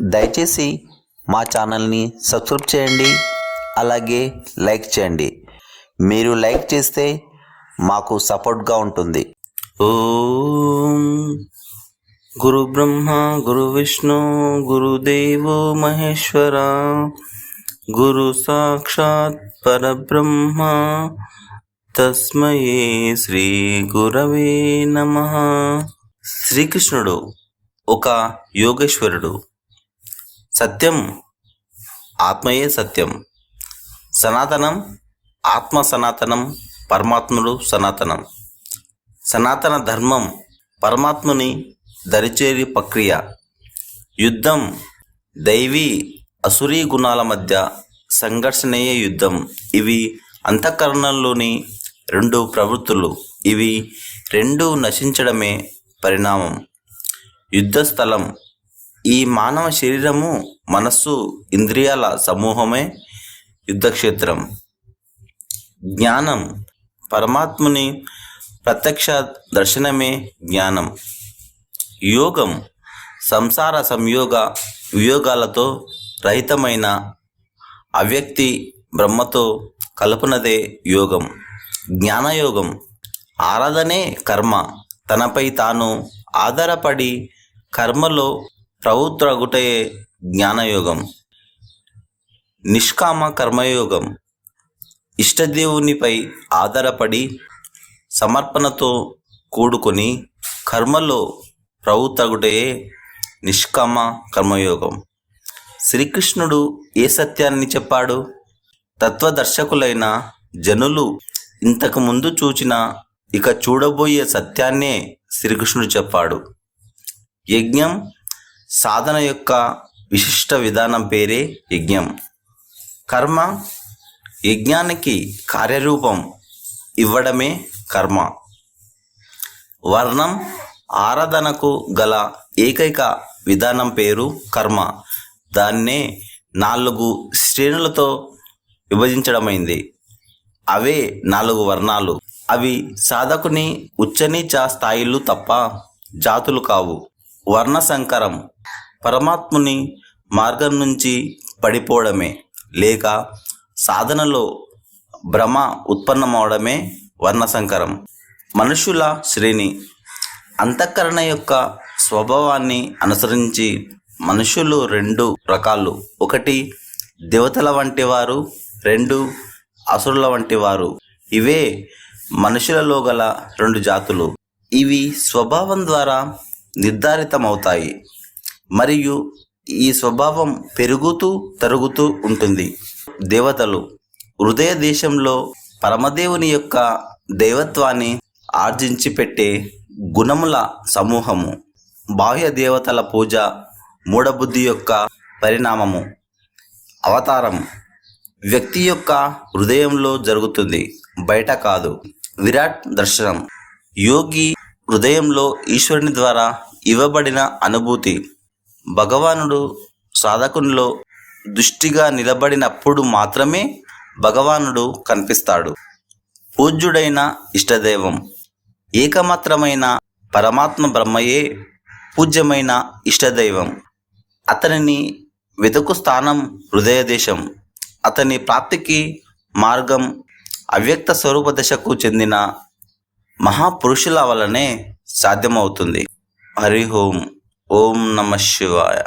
దయచేసి మా ఛానల్ని సబ్స్క్రైబ్ చేయండి అలాగే లైక్ చేయండి. మీరు లైక్ చేస్తే మాకు సపోర్ట్గా ఉంటుంది. ఓం గురు బ్రహ్మ గురు విష్ణు గురుదేవో మహేశ్వర గురు సాక్షాత్ పరబ్రహ్మ తస్మయే శ్రీ గురవే నమ. శ్రీకృష్ణుడు ఒక యోగేశ్వరుడు. సత్యం ఆత్మయే సత్యం. సనాతనం ఆత్మ సనాతనం పరమాత్ముడు సనాతనం. సనాతన ధర్మం పరమాత్ముని దరిచేరి ప్రక్రియ. యుద్ధం దైవీ అసురీ గుణాల మధ్య సంఘర్షణీయ యుద్ధం. ఇవి అంతఃకరణంలోని రెండు ప్రవృత్తులు. ఇవి రెండు నశించడమే పరిణామం. యుద్ధ స్థలం ఈ మానవ శరీరము మనస్సు ఇంద్రియాల సమూహమే యుద్ధక్షేత్రం. జ్ఞానం పరమాత్ముని ప్రత్యక్ష దర్శనమే జ్ఞానం. యోగం సంసార సంయోగ వియోగాలతో రహితమైన అవ్యక్తి బ్రహ్మతో కలుపునదే యోగం. జ్ఞానయోగం ఆరాధనే కర్మ. తనపై తాను ఆధారపడి కర్మలో ప్రవృత్రగుటయే జ్ఞానయోగం నిష్కామ కర్మయోగం ఇష్టదేవునిపై ఆధారపడి సమర్పణతో కూడుకొని కర్మలో ప్రవృత్తగుటయే నిష్కామ కర్మయోగం. శ్రీకృష్ణుడు ఏ సత్యాన్ని చెప్పాడు? తత్వదర్శకులైన జనులు ఇంతకు ముందు చూచిన ఇక చూడబోయే సత్యాన్నే శ్రీకృష్ణుడు చెప్పాడు. యజ్ఞం సాధన యొక్క విశిష్ట విధానం పేరే యజ్ఞం. కర్మ యజ్ఞానికి కార్యరూపం ఇవ్వడమే కర్మ. వర్ణం ఆరాధనకు గల ఏకైక విధానం పేరు కర్మ. దాన్నే నాలుగు శ్రేణులతో విభజించడమైంది. అవే నాలుగు వర్ణాలు. అవి సాధకుని ఉచ్చనీచ స్థాయిలు తప్ప జాతులు కావు. వర్ణసంకరం పరమాత్ముని మార్గం నుంచి పడిపోవడమే లేక సాధనలో భ్రమ ఉత్పన్నమవడమే వర్ణసంకరం మనుషుల శ్రేణి అంతఃకరణ యొక్క స్వభావాన్ని అనుసరించి మనుషులు రెండు రకాలు. ఒకటి దేవతల వంటి వారు రెండు అసురుల వంటి వారు. ఇవే మనుషులలో గల రెండు జాతులు. ఇవి స్వభావం ద్వారా నిర్ధారితమవుతాయి. మరియు ఈ స్వభావం పెరుగుతూ తరుగుతూ ఉంటుంది. దేవతలు హృదయ దేశంలో పరమదేవుని యొక్క దైవత్వాన్ని ఆర్జించి పెట్టే గుణముల సమూహము. బాహ్య దేవతల పూజ మూఢబుద్ధి యొక్క పరిణామము. అవతారం వ్యక్తి యొక్క హృదయంలో జరుగుతుంది. బయట కాదు. విరాట్ దర్శనం. యోగి హృదయంలో ఈశ్వరుని ద్వారా ఇవ్వబడిన అనుభూతి. భగవానుడు సాధకునిలో దృష్టిగా నిలబడినప్పుడు మాత్రమే భగవానుడు కనిపిస్తాడు. పూజ్యుడైన ఇష్టదైవం ఏకమాత్రమైన పరమాత్మ బ్రహ్మయే పూజ్యమైన ఇష్టదైవం. అతనిని వెతుకు స్థానం హృదయదేశం. అతని ప్రాప్తికి మార్గం అవ్యక్త స్వరూప దశకు చెందిన మహాపురుషుల వలనే సాధ్యమవుతుంది. హరి ఓం ఓం నమ శివాయ